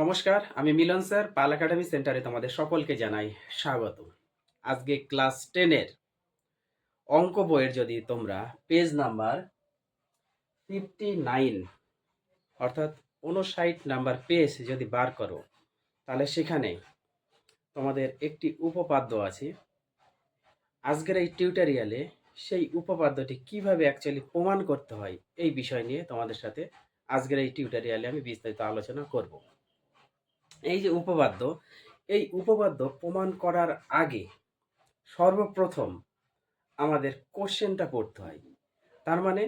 নমস্কার, আমি মিলন স্যার, পাল একাডেমি সেন্টারে তোমাদের সকলকে জানাই স্বাগত। আজকে ক্লাস টেনের অঙ্ক বইয়ের যদি তোমরা পেজ নাম্বার ফিফটি নাইন, অর্থাৎ উনষাট নাম্বার পেজ যদি বার করো, তাহলে সেখানে তোমাদের একটি উপপাদ্য আছে। আজকের এই টিউটোরিয়ালে সেই উপপাদ্যটি কীভাবে অ্যাকচুয়ালি প্রমাণ করতে হয়, এই বিষয় নিয়ে তোমাদের সাথে আজকের এই টিউটোরিয়ালে আমি বিস্তারিত আলোচনা করব। এই যে উপপাদ্য, এই উপপাদ্য প্রমাণ করার আগে সর্বপ্রথম আমাদের কোশ্চেনটা পড়তে হয়। তার মানে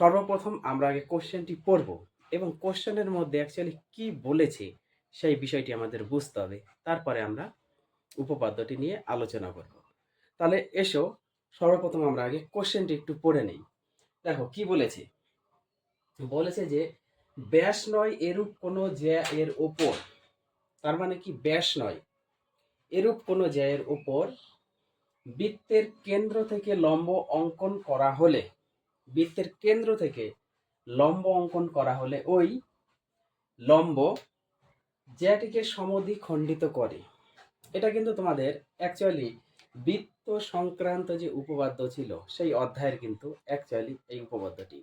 সর্বপ্রথম আমরা আগে কোশ্চেনটি পড়ব এবং কোশ্চেনের মধ্যে অ্যাকচুয়ালি কি বলেছে সেই বিষয়টি আমাদের বুঝতে হবে। তারপরে আমরা উপপাদ্যটি নিয়ে আলোচনা করব। তাহলে এসো, সর্বপ্রথম আমরা আগে কোশ্চেনটি একটু পড়ে নেই। দেখো, কি বলেছে? বলেছে যে ব্যাস নয় এরূপ কোনো জ্যা এর ওপর তার মানে কি ব্যাস নয়। এরূপ কোনো জ্যায়ের উপর বৃত্তের কেন্দ্র থেকে লম্ব অঙ্কন করা হলে, বৃত্তের কেন্দ্র থেকে লম্ব অঙ্কন করা হলে ওই লম্ব জ্যাটিকে সমধি খণ্ডিত করে। এটা কিন্তু তোমাদের অ্যাকচুয়ালি বৃত্ত সংক্রান্ত যে উপপাদ্য ছিল, সেই অধ্যায়ের কিন্তু অ্যাকচুয়ালি এই উপপাদ্যটি।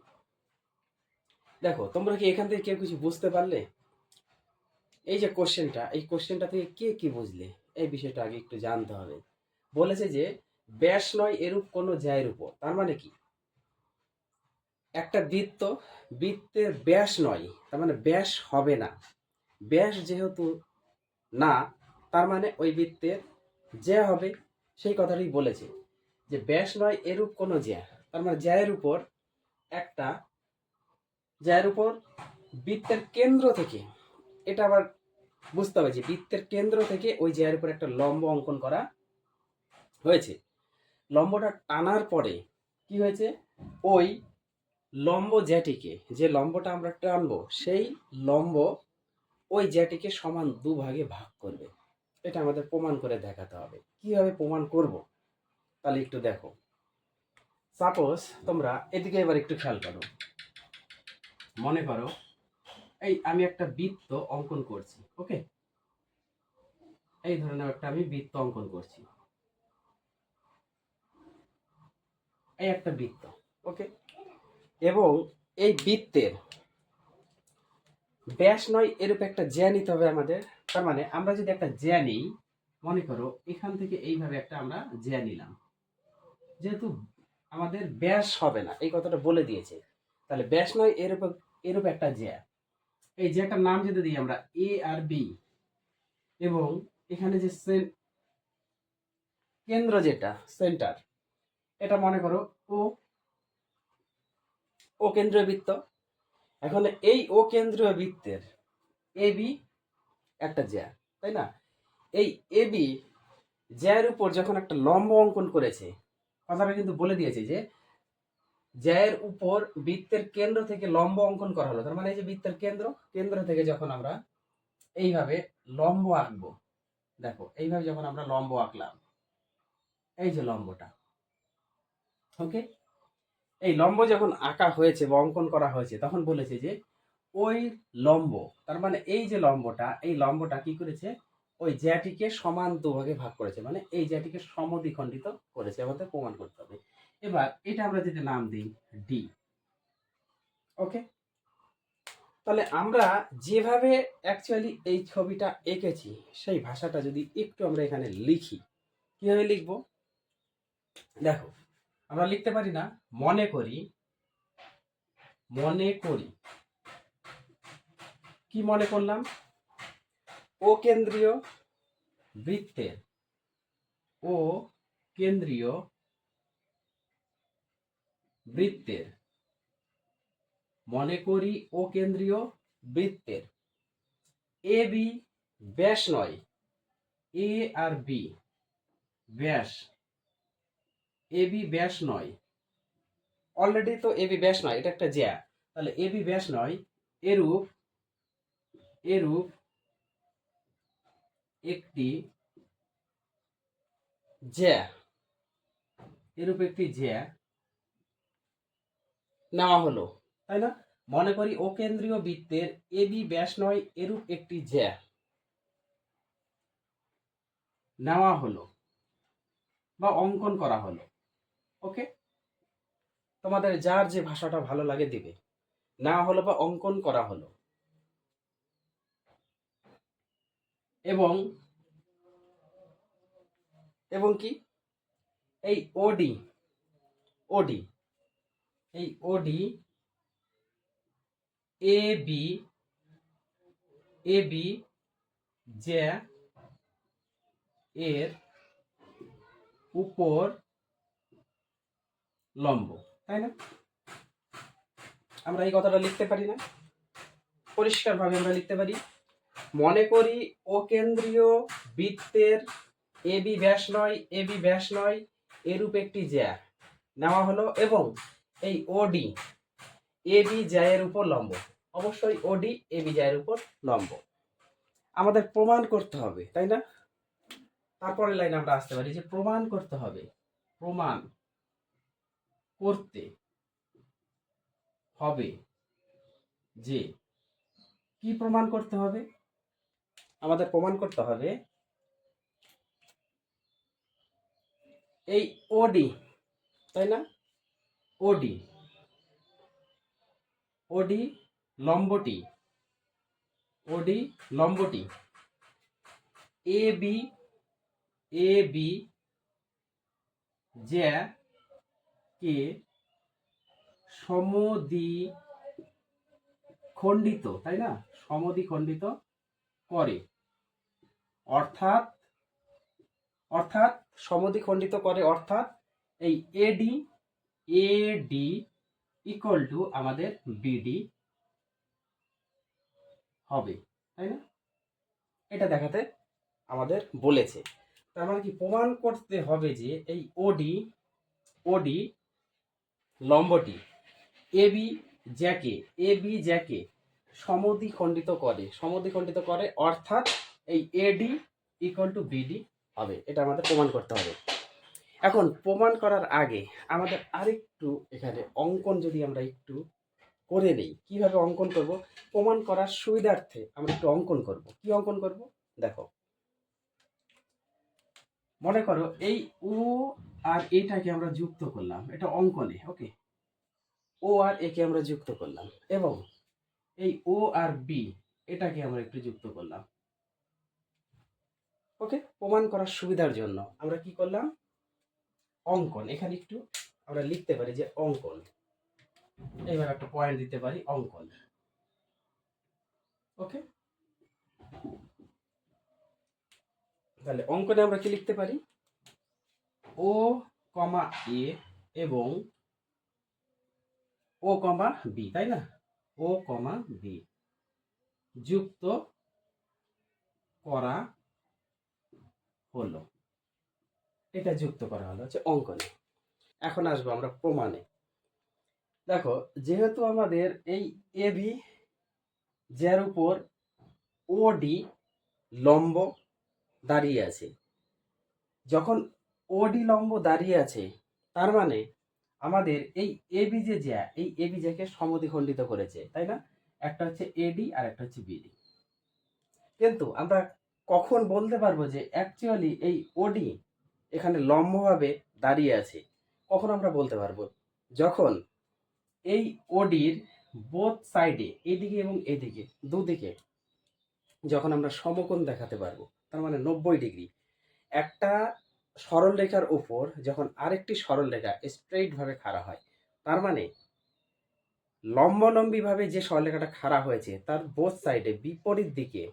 দেখো, তোমরা কি এখান থেকে কেউ কিছু বুঝতে পারলে? এই যে কোশ্চেনটা এই কোশ্চেনটা থেকে কে কি বুঝলে? এই বিষয়টা আগে একটু জানতে হবে। বলেছে যে, ব্যাস নয় এরূপ কোনো জায়ের উপর। তার মানে কি? একটা বৃত্ত, বৃত্তের ব্যাস নয়, তার মানে ব্যাস হবে না। ব্যাস যেহেতু না, তার মানে ওই বৃত্তের জ্যা হবে। সেই কথাটি বলেছে যে, ব্যাস নয় এরূপ কোনো জ্যা তার মানে জ্যায়ের উপর একটা জ্যায়ের উপর বৃত্তের কেন্দ্র থেকে এটা আবার বুঝতে হবে যে বৃত্তের কেন্দ্র থেকে ওই জ্যায়ের উপর একটা লম্ব অঙ্কন করা হয়েছে। লম্বটা টানার পরে কি হয়েছে? ওই লম্ব জ্যাটিকে, যে লম্বটা আমরা টানবো, সেই লম্ব ওই জ্যাটিকে সমান দুভাগে ভাগ করবে। এটা আমাদের প্রমাণ করে দেখাতে হবে। কীভাবে প্রমাণ করব? তাহলে একটু দেখো। সাপোজ তোমরা এদিকে এবার একটু খেয়াল করো। মনে করো এই আমি একটা বৃত্ত অঙ্কন করছি ওকে এই ধরনের একটা আমি বৃত্ত অঙ্কন করছি। এই একটা বৃত্ত ওকে এবং এই বৃত্তের ব্যাস নয়, এরূপ একটা জ্যা নিতে হবে আমাদের। তার মানে আমরা যদি একটা জ্যা নিই, মনে করো এখান থেকে এইভাবে একটা আমরা জ্যা নিলাম। যেহেতু আমাদের ব্যাস হবে না, এই কথাটা বলে দিয়েছে। তাহলে ব্যাস নয়, এরূপ এরূপ একটা জ্যা। এই জ্যাটার নাম যদি দিই আমরা এ আর বি এবং এখানে যে কেন্দ্র যেটা সেন্টার এটা মনে করো ও ও কেন্দ্রীয় বৃত্ত। এখন এই ও কেন্দ্রীয় বৃত্তের এ বি একটা জ্যা, তাই না? এই এ বি জ্যায়ের উপর যখন একটা লম্ব অঙ্কন করেছে, কথাটা কিন্তু বলে দিয়েছে যে জ্যায়ের উপর বৃত্তের কেন্দ্র থেকে লম্ব অঙ্কন করা হলো। তার মানে এই যে বৃত্তের কেন্দ্র কেন্দ্র থেকে যখন আমরা এইভাবে লম্ব আঁকবো, দেখো, এইভাবে যখন আমরা লম্ব আঁকলাম, এই যে লম্বটা ওকে এই লম্ব যখন আঁকা হয়েছে বা অঙ্কন করা হয়েছে, তখন বলেছে যে ওই লম্ব, তার মানে এই যে লম্বটা, এই লম্বটা কি করেছে? ওই জ্যাটিকে সমান দুভাগে ভাগ করেছে মানে এই জ্যাটিকে সমদ্বিখণ্ডিত করেছে। আমাদের প্রমাণ করতে হবে। এবার এটা আমরা যদি নাম দিই ডি ওকে তাহলে আমরা যেভাবে অ্যাকচুয়ালি এই ছবিটা এঁকেছি, সেই ভাষাটা যদি একটু আমরা এখানে লিখি, কীভাবে লিখব? দেখো, আমরা লিখতে পারি না, মনে করি মনে করি। কি মনে করলাম? ও কেন্দ্রীয় বৃত্তের, ও কেন্দ্রীয় বৃত্তের। মনে করি ও কেন্দ্রীয় বৃত্তের। এ, বি, ব্যাস নয়। এ আর বি, ব্যাস। এ, বি, ব্যাস নয়। অলরেডি তো এ, বি, ব্যাস নয়, এটা একটা জ্যা। তাহলে এ, বি, ব্যাস নয়, এরূপ এরূপ একটি জ্যা। এরূপ একটি জ্যা। নেওয়া হলো। তাই না? মনে করি ও কেন্দ্রীয় বৃত্তের এবি ব্যাস নয়, এরূপ একটি জ্যা নেওয়া হলো বা অঙ্কন করা হলো। ওকে? তোমাদের যার যে ভাষাটা ভালো লাগে দিবে। নেওয়া হলো বা অঙ্কন করা হলো। এবং এবং কি? এই ওডি ওডি এই ওডি এ বি এ বি যে এর উপর লম্ব, তাই না? আমরা এই কথাটা লিখতে পারি না। পরিষ্কারভাবে আমরা লিখতে পারি, মনে করি ও কেন্দ্রীয় বৃত্তের এ বি ব্যাস নয় এ বি ব্যাস নয়, এরূপ একটি জ্যা। নেওয়া হলো এবং এই ওডি এ বি জ্যায়ের উপর লম্ব। অবশ্যই ওডি এ বি জ্যায়ের উপর লম্ব। আমাদের প্রমাণ করতে হবে, তাই না? তারপরের লাইনে আমরা আসতে পারি যে প্রমাণ করতে হবে। প্রমাণ করতে হবে যে কি প্রমাণ করতে হবে? আমাদের প্রমাণ করতে হবে এই ওডি তাই না? ওডি ওডি লম্বটি ওডি লম্বটি এ বি এ বি জ্যা কে সমদি খণ্ডিত তাই না? সমদি খণ্ডিত করে। অর্থাৎ অর্থাৎ সমদি খণ্ডিত করে অর্থাৎ এই এডি এডি ইকুয়াল টু আমাদের বিডি হবে, তাই না? এটা দেখাতে আমাদের বলেছে। তার মানে কি, প্রমাণ করতে হবে যে এই ওডি ওডি লম্বটি এবি জ্যাকে এবি জ্যাকে সমদ্বিখণ্ডিত করে সমদ্বিখণ্ডিত করে, অর্থাৎ এই এডি ইকুয়াল টু বিডি হবে। এটা আমাদের প্রমাণ করতে হবে। এখন প্রমাণ করার আগে আমাদের আরেকটু এখানে অঙ্কন যদি আমরা একটু করে নেই, কীভাবে অঙ্কন করব? প্রমাণ করার সুবিধার্থে আমরা একটু অঙ্কন করব। কি অঙ্কন করব? দেখো। মনে করো এই ও আর এটাকে আমরা যুক্ত করলাম। এটা অঙ্কনে, ওকে? ও আর একে আমরা যুক্ত করলাম এবং এই ও আর বি এটাকে আমরা একটু যুক্ত করলাম। ওকে? প্রমাণ করার সুবিধার জন্য আমরা কি করলাম? অঙ্কন। এখানে একটু আমরা লিখতে পারি যে অঙ্কন। এইভাবে একটা পয়েন্ট দিতে পারি অঙ্কন। ওকে তাহলে অঙ্কনে আমরা কি লিখতে পারি? ও কমা এ এবং ও কমা বি তাই না? ও কমা বি যুক্ত করা হলো। এটা যুক্ত করা হলো হচ্ছে অঙ্কনে। এখন আসব আমরা প্রমাণে। দেখো, যেহেতু আমাদের এই এবি যার উপর ওডি লম্ব দাঁড়িয়ে আছে, যখন ওডি লম্ব দাঁড়িয়ে আছে, তার মানে আমাদের এই এ বি যে জ্যা, এই এ বি জ্যাকে সমদ্বিখণ্ডিত করেছে, তাই না? একটা হচ্ছে এডি আর একটা হচ্ছে বিডি কিন্তু আমরা কখন বলতে পারব যে অ্যাকচুয়ালি এই ওডি এখানে লম্বভাবে দাঁড়িয়ে আছে। কখন আমরা বলতে পারব? যখন এই ওডির বোথ সাইডে এদিকে এবং এদিকে, দুদিকে যখন আমরা সমকোণ দেখাতে পারব, তার মানে নব্বই ডিগ্রি। একটা সরল রেখার উপর যখন আরেকটি সরল রেখা স্ট্রেইট ভাবে খাড়া হয়, তার মানে লম্বলম্বীভাবে যে সরলরেখাটা খাড়া হয়েছে, তার বোথ সাইডে বিপরীত দিকে,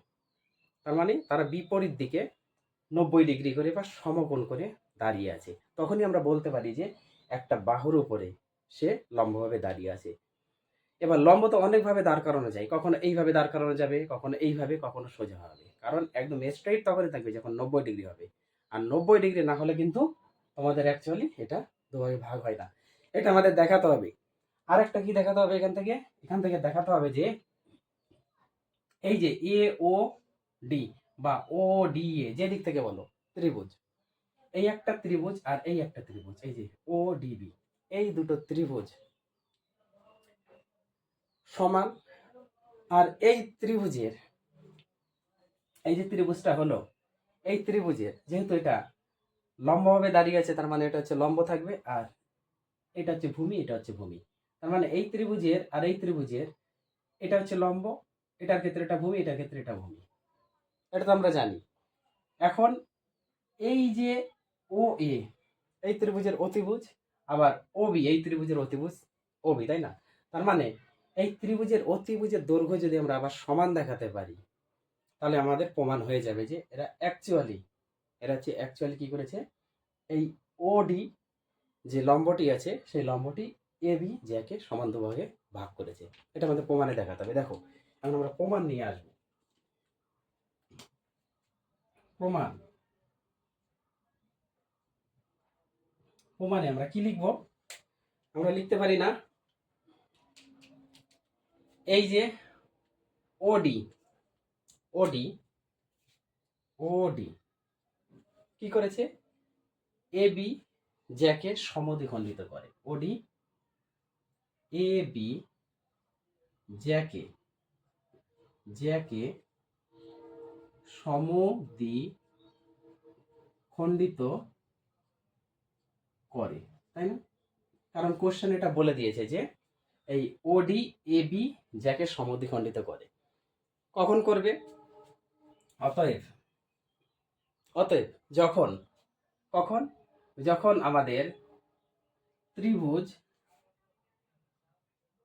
তার মানে তারা বিপরীত দিকে নব্বই ডিগ্রি করে বা সমকোণ করে দাঁড়িয়ে আছে। তখনই আমরা বলতে পারি যে একটা বাহুর উপরে সে লম্বভাবে দাঁড়িয়ে আছে। এবার লম্ব তো অনেকভাবে দাঁড় করানো যায়, কখনো এইভাবে দাঁড় করানো যাবে, কখনো এইভাবে, কখনো সোজা হবে। কারণ একদম স্ট্রেইট তখনই থাকবে যখন নব্বই ডিগ্রি হবে। আর নব্বই ডিগ্রি না হলে কিন্তু আমাদের অ্যাকচুয়ালি এটা দুভাবে ভাগ হয় না। এটা আমাদের দেখাতে হবে। আর একটা কি দেখাতে হবে এখান থেকে? এখান থেকে দেখাতে হবে যে এই যে এ ও ডি বা ও ডি এ যে দিক থেকে বলো, ত্রিভুজ। এই একটা ত্রিভুজ আর এই একটা ত্রিভুজ, এই যে ও ডিবি এই দুটো ত্রিভুজ সমান। আর এই ত্রিভুজের, এই যে ত্রিভুজটা হলো, এই ত্রিভুজের, যেহেতু এটা লম্বভাবে দাঁড়িয়ে আছে, তার মানে এটা হচ্ছে লম্ব থাকবে আর এটা হচ্ছে ভূমি, এটা হচ্ছে ভূমি। তার মানে এই ত্রিভুজের আর এই ত্রিভুজের, এটা হচ্ছে লম্ব, এটার ক্ষেত্রে এটা ভূমি, এটার ক্ষেত্রে এটা ভূমি। এটা তো আমরা জানি। এখন এই যে ও এ এই ত্রিভুজের অতিভুজ, আবার ও বি এই ত্রিভুজের অতিভুজ ও বি তাই না? তার মানে এই ত্রিভুজের অতিভুজের দৈর্ঘ্য যদি আমরা আবার সমান দেখাতে পারি, তাহলে আমাদের প্রমাণ হয়ে যাবে যে এরা অ্যাকচুয়ালি এরা হচ্ছে অ্যাকচুয়ালি কি করেছে? এই ওডি যে লম্বটি আছে, সেই লম্বটি এ বি জ্যাকে সমান দুভাগে ভাগ করেছে। এটা আমাদের প্রমাণে দেখাতে হবে। দেখো, এখন আমরা প্রমাণ নিয়ে আসব। প্রমাণ। প্রমাণে আমরা কি লিখব? আমরা লিখতে পারি না। এই যে ওডি ওডি ওডি কি করেছে? এ বি জ্যাকে সমদ্বিখণ্ডিত করে। ওডি এ বি জ্যাকে জ্যাকে সমদ্বি খণ্ডিত করে তাই না? কারণ কোশ্চেন এটা বলে দিয়েছে যে এই ওডি এ বি জ্যাকে সমদ্বিখণ্ডিত করে। কখন করবে? অতএব। অতএব যখন কখন? যখন আমাদের ত্রিভুজ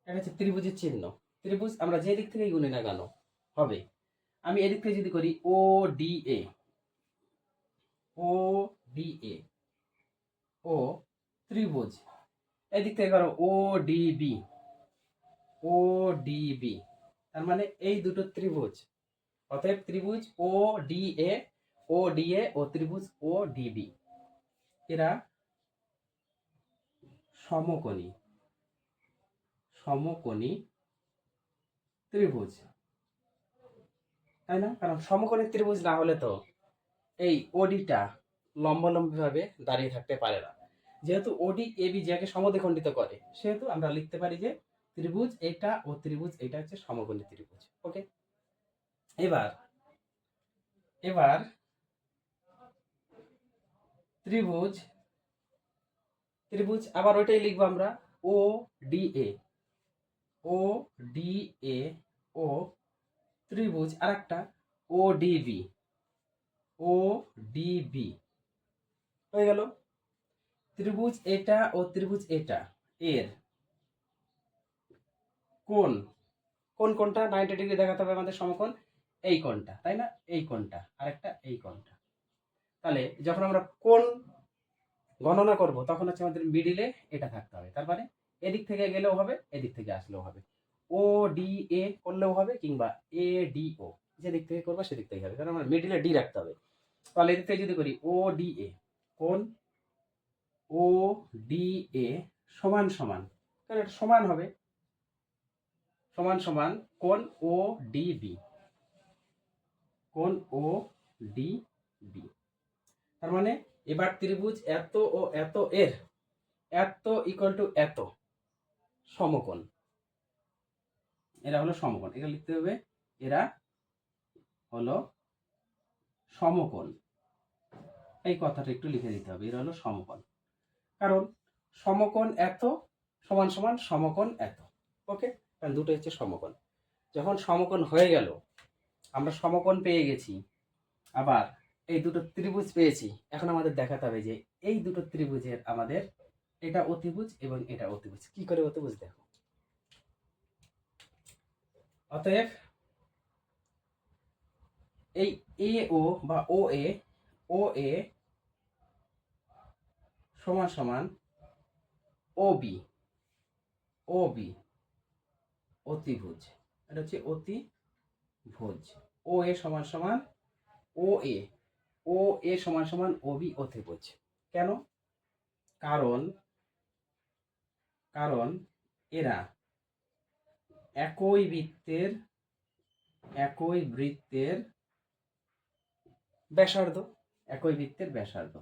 এটা হচ্ছে ত্রিভুজের চিহ্ন। ত্রিভুজ আমরা যে দিক থেকে গুনি না কেন হবে। আমি এদিক থেকে যদি করি ও D A O D A ও ত্রিভুজ। এদিক থেকে করো O D B O D B তার মানে এই দুটো ত্রিভুজ। অতএব ত্রিভুজ ও D A O D A ও ত্রিভুজ ও ডি বি এরা সমকোণী সমকোণী ত্রিভুজ। তাই না? কারণ সমকোণী ত্রিভুজ না হলে তো এই ওডিটা লম্বলম্বীভাবে দাঁড়িয়ে থাকতে পারে না। যেহেতু ওডি এবি যাকে সমদ্বিখণ্ডিত করে, সেহেতু আমরা লিখতে পারি যে ত্রিভুজ এটা ও ত্রিভুজ এটা হচ্ছে সমকোণী ত্রিভুজ ওকে এবার এবার ত্রিভুজ ত্রিভুজ আবার ওইটাই লিখব আমরা ও D A O D A ও ত্রিভুজ আর একটা ও ডিবি ও ডিবি হয়ে গেল। ত্রিভুজ এটা ও ত্রিভুজ এটা। এর কোন কোন কোনটা নাইনটি ডিগ্রি দেখাতে হবে আমাদের সমকোণ। এই কোণটা, তাই না? এই কোণটা, আরেকটা এই কোণটা। তাহলে যখন আমরা কোন গণনা করব, তখন হচ্ছে আমাদের মিডিলে এটা থাকতে হবে। তার মানে এদিক থেকে গেলেও হবে, এদিক থেকে আসলেও হবে। ও ডি এ করলেও হবে কিংবা এ ডি ও যেদিক থেকে করব সেদিক থেকে হবে, কারণ আমার মিডিলে ডি রাখতে হবে। তাহলে এদিক থেকে যদি করি ও ডি এ কোন? ও ডি এ সমান সমান। কারণ এটা সমান হবে। সমান সমান কোন? ও ডি বি কোন? ও ডি বি তার মানে এবার ত্রিভুজ এত ও এত এর, এত ইকুয়াল টু এত সমকোণ। এরা হলো সমকোণ। এটা লিখতে হবে এরা হলো সমকোণ। এই কথাটা একটু লিখে দিতে হবে, এরা হলো সমকোণ। কারণ সমকোণ এত সমান সমান সমকোণ এত। ওকে? কারণ দুটো হচ্ছে সমকোণ। যখন সমকোণ হয়ে গেল, আমরা সমকোণ পেয়ে গেছি, আবার এই দুটো ত্রিভুজ পেয়েছি, এখন আমাদের দেখাতে হবে যে এই দুটো ত্রিভুজের আমাদের এটা অতিভুজ এবং এটা অতিভুজ। কি করে অতিভুজ দেখো? অতএব এই এ ও বা ও এ ও এ সমান সমান ও বি ও বি অতিভুজ। এটা হচ্ছে অতিভুজ। ও এ সমান সমান ও এ ও এ সমান সমান ও বি অতিভুজ। কেন? কারণ কারণ এরা একই বৃত্তের একই বৃত্তের ব্যাসার্ধ, একই বৃত্তের ব্যাসার্ধ।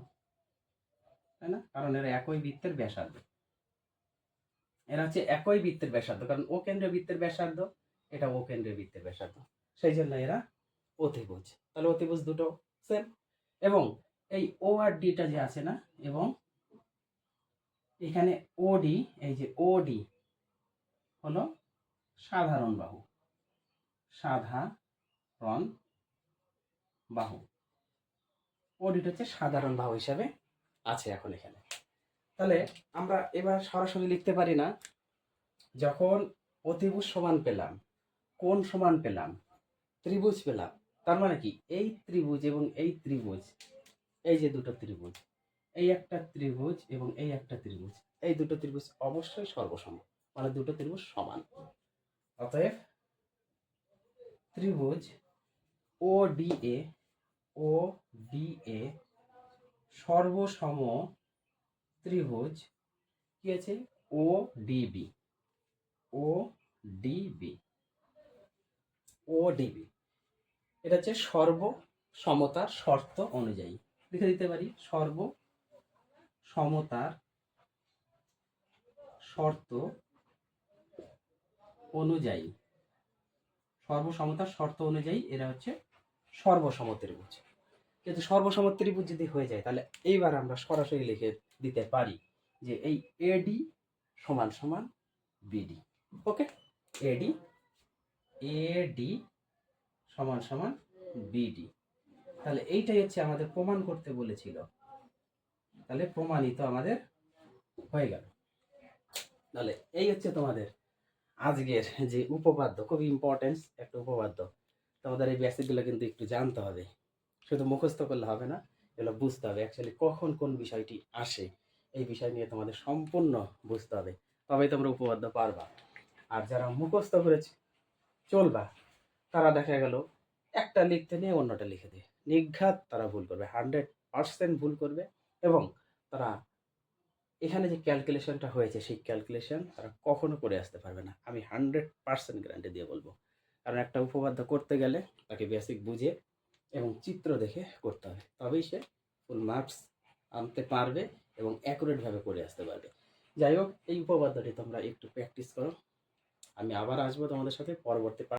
তাই না? কারণ এরা একই বৃত্তের ব্যাসার্ধ। এরা হচ্ছে একই বৃত্তের ব্যাসার্ধ। কারণ ও কেন্দ্রীয় বৃত্তের ব্যাসার্ধ, এটা ও কেন্দ্রীয় বৃত্তের ব্যাসার্ধ। সেই জন্য এরা অতিভুজ। তাহলে অতিভুজ দুটো সেম এবং এই ও আর ডিটা যে আছে না, এবং এখানে ওডি এই যে ওডি হলো সাধারণ বাহু। সাধারণ বাহু। ওডিটা হচ্ছে সাধারণ বাহু হিসাবে আছে এখন এখানে। তাহলে আমরা এবার সরাসরি লিখতে পারি না, যখন অতিভুজ সমান পেলাম কোন সমান পেলাম, ত্রিভুজ পেলাম, তার মানে কি? এই ত্রিভুজ এবং এই ত্রিভুজ, এই যে দুটো ত্রিভুজ, এই একটা ত্রিভুজ এবং এই একটা ত্রিভুজ, এই দুটো ত্রিভুজ অবশ্যই সর্বসম মানে দুটো ত্রিভুজ সমান। অতএব ত্রিভুজ ও D A, O D A সর্বসম ত্রিভুজ কি আছে? O DB O DB O DB এটা হচ্ছে সর্ব সমতার শর্ত অনুযায়ী। লিখে দিতে পারি সর্ব সমতার শর্ত অনুযায়ী, সর্বসমতার শর্ত অনুযায়ী এরা হচ্ছে সর্বসম ত্রিভুজ। কিন্তু সর্বসম ত্রিভুজ যদি হয়ে যায়, তাহলে এইবার আমরা সরাসরি লিখে দিতে পারি যে এই এডি সমান সমান বিডি ওকে? এডি এডি সমান সমান বিডি তাহলে এইটাই হচ্ছে আমাদের প্রমাণ করতে বলেছিল। তাহলে প্রমাণিত আমাদের হয়ে গেল। তাহলে এই হচ্ছে তোমাদের আজকের যে উপপাদ্য খুব ইম্পর্টেন্স একটা উপপাদ্য। তোমাদের এই বেসিকগুলো কিন্তু একটু জানতে হবে। শুধু মুখস্থ করলে হবে না, এগুলো বুঝতে হবে। অ্যাকচুয়ালি কখন কোন বিষয়টি আসে, এই বিষয় নিয়ে তোমাদের সম্পূর্ণ বুঝতে হবে। তবেই তোমরা উপপাদ্য পারবা। আর যারা মুখস্থ করে চলবা। তারা দেখা গেল, একটা লিখতে নিয়ে অন্যটা লিখে দেয় নিঘাত তারা ভুল করবে। হান্ড্রেড পার্সেন্ট ভুল করবে এবং তারা এখানে যে ক্যালকুলেশনটা হয়েছে, সেই ক্যালকুলেশন তারা কখনো করে আসতে পারবে না। আমি হান্ড্রেড পার্সেন্ট গ্যারান্টি দিয়ে বলব। কারণ একটা উপপাদ্য করতে গেলে তাকে বেসিক বুঝে এবং চিত্র দেখে করতে হবে। তবেই সে ফুল মার্কস আনতে পারবে এবং অ্যাকুরেটভাবে করে আসতে পারবে। যাই হোক, এই উপপাদ্যটি তোমরা একটু প্র্যাকটিস করো। আমি আবার আসব তোমাদের সাথে পরবর্তী